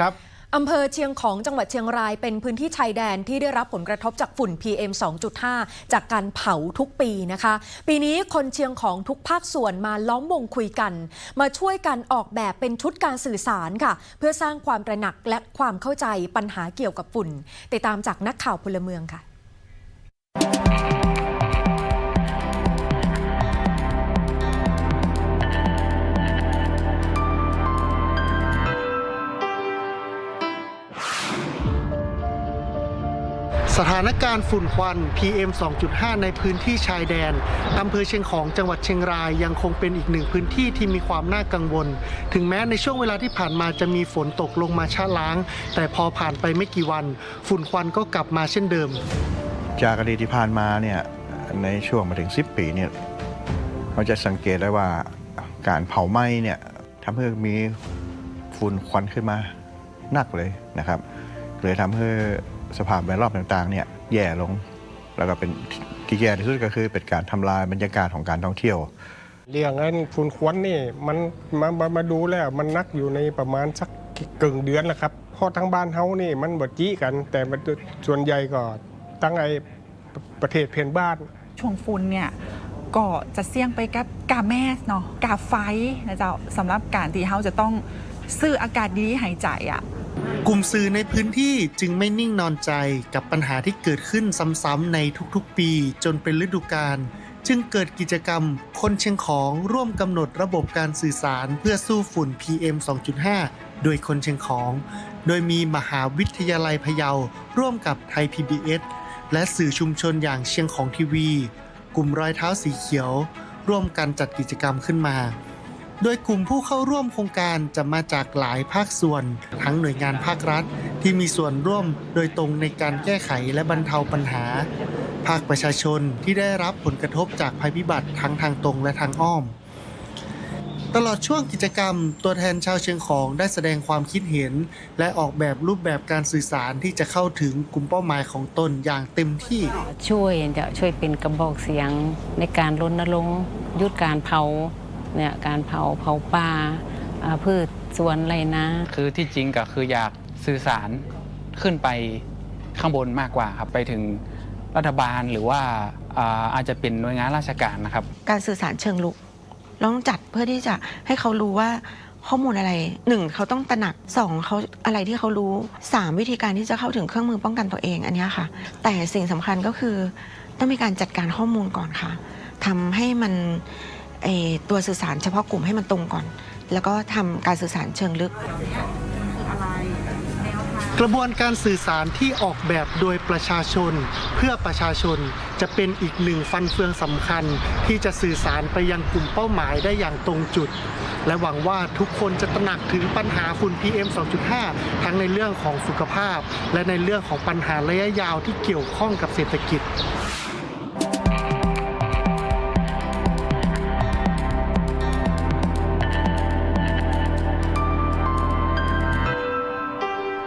ครับอำเภอเชียงของจังหวัดเชียงรายเป็นพื้นที่ชายแดนที่ได้รับผลกระทบจากฝุ่น PM 2.5 จากการเผาทุกปีนะคะ ปีนี้คนเชียงของทุกภาคส่วนมาล้อมวงคุยกัน มาช่วยกันออกแบบเป็นชุดการสื่อสารค่ะ เพื่อสร้างความตระหนักและความเข้าใจปัญหาเกี่ยวกับฝุ่น ติดตามจากนักข่าวพลเมืองค่ะ สถานการณ์ฝุ่นควัน PM 2.5 ในพื้นที่ชายแดน อำเภอเชียงของจังหวัดเชียงรายยังคงเป็นอีกหนึ่งพื้นที่ที่มีความน่ากังวล ถึงแม้ในช่วงเวลาที่ผ่านมาจะมีฝนตกลงมาชะล้าง แต่พอผ่านไปไม่กี่วัน ฝุ่นควันก็กลับมาเช่นเดิม จากอดีตที่ผ่านมาเนี่ยในช่วงมาถึง 10 ปีเนี่ยเราจะสังเกตได้ว่าการเผาไหม้เนี่ยทำให้มีฝุ่นควันขึ้นมาหนักเลยนะครับเลยทำให้ สภาพแวดล้อมต่างๆเนี่ยแย่ลง แล้วก็เป็นที่แย่ที่สุดก็คือเป็นการทำลายบรรยากาศของการท่องเที่ยว เรื่องนั้นฝุ่นควันนี่มันมามามาดูแล้วมันนักอยู่ในประมาณสักกึ่งเดือนแล้วครับเพราะทั้งบ้านเฮานี่มันบดจี้กัน แต่มันส่วนใหญ่ก็ตั้งไอประเทศเพื่อนบ้าน ช่วงฝุ่นเนี่ยก็จะเสี่ยงไปกับกาแมสเนาะกาไฟนะเจ้าสำหรับการที่เขาจะต้องซื้ออากาศดีหายใจอะ่ะ กลุ่มสื่อในพื้นที่จึงไม่นิ่งนอนใจกับปัญหาที่เกิดขึ้นซ้ำๆในทุกๆ ปีจนเป็นฤดูกาลจึงเกิดกิจกรรม คนเชียงของร่วมกำหนดระบบการสื่อสารเพื่อสู้ฝุ่น PM 2.5 โดยคนเชียงของ โดยมีมหาวิทยาลัยพะเยาร่วมกับไทย PBS และสื่อชุมชนอย่างเชียงของทีวี กลุ่มรอยเท้าสีเขียว ร่วมกันจัดกิจกรรมขึ้นมา โดยกลุ่มผู้เข้าร่วมโครงการจะมาจากหลายภาคส่วน ทั้งหน่วยงานภาครัฐ ที่มีส่วนร่วมโดยตรงในการแก้ไขและบรรเทาปัญหา ภาคประชาชนที่ได้รับผลกระทบจากภัยพิบัติทั้งทางตรงและทางอ้อม ตลอดช่วงกิจกรรม ตัวแทนชาวเชียงของได้แสดงความคิดเห็น และออกแบบรูปแบบการสื่อสารที่จะเข้าถึงกลุ่มเป้าหมายของตนอย่างเต็มที่ ช่วยจะช่วยเป็นกระบอกเสียงในการรณรงค์ยุดการเผา เนี่ยการเผาเผาป่าอ่าพืชสวนไรนะ คือที่จริงก็คืออยากสื่อสารขึ้นไปข้างบนมากกว่าครับไปถึงรัฐบาลหรือว่าอ่าอาจจะเป็นหน่วยงานราชการนะครับ การสื่อสารเชิงลุกเราต้องจัดเพื่อที่จะให้เขารู้ว่าข้อมูลอะไรหนึ่งเขาต้องตระหนักสองเขาอะไรที่เขารู้สามวิธีการที่จะเข้าถึงเครื่องมือป้องกันตัวเองอันเนี้ยค่ะ แต่สิ่งสำคัญก็คือต้องมีการจัดการข้อมูลก่อนค่ะทำให้มันเอ่อ ตัวสื่อสารเฉพาะกลุ่มให้มันตรงก่อน แล้วก็ทำการสื่อสารเชิงลึก กระบวนการสื่อสารที่ออกแบบโดยประชาชน เพื่อประชาชนจะเป็นอีกหนึ่งฟันเฟืองสำคัญ ที่จะสื่อสารไปยังกลุ่มเป้าหมายได้อย่างตรงจุด และหวังว่าทุกคนจะตระหนักถึงปัญหาฝุ่น PM 2.5 ทั้งในเรื่องของสุขภาพ และในเรื่องของปัญหาระยะยาวที่เกี่ยวข้องกับเศรษฐกิจ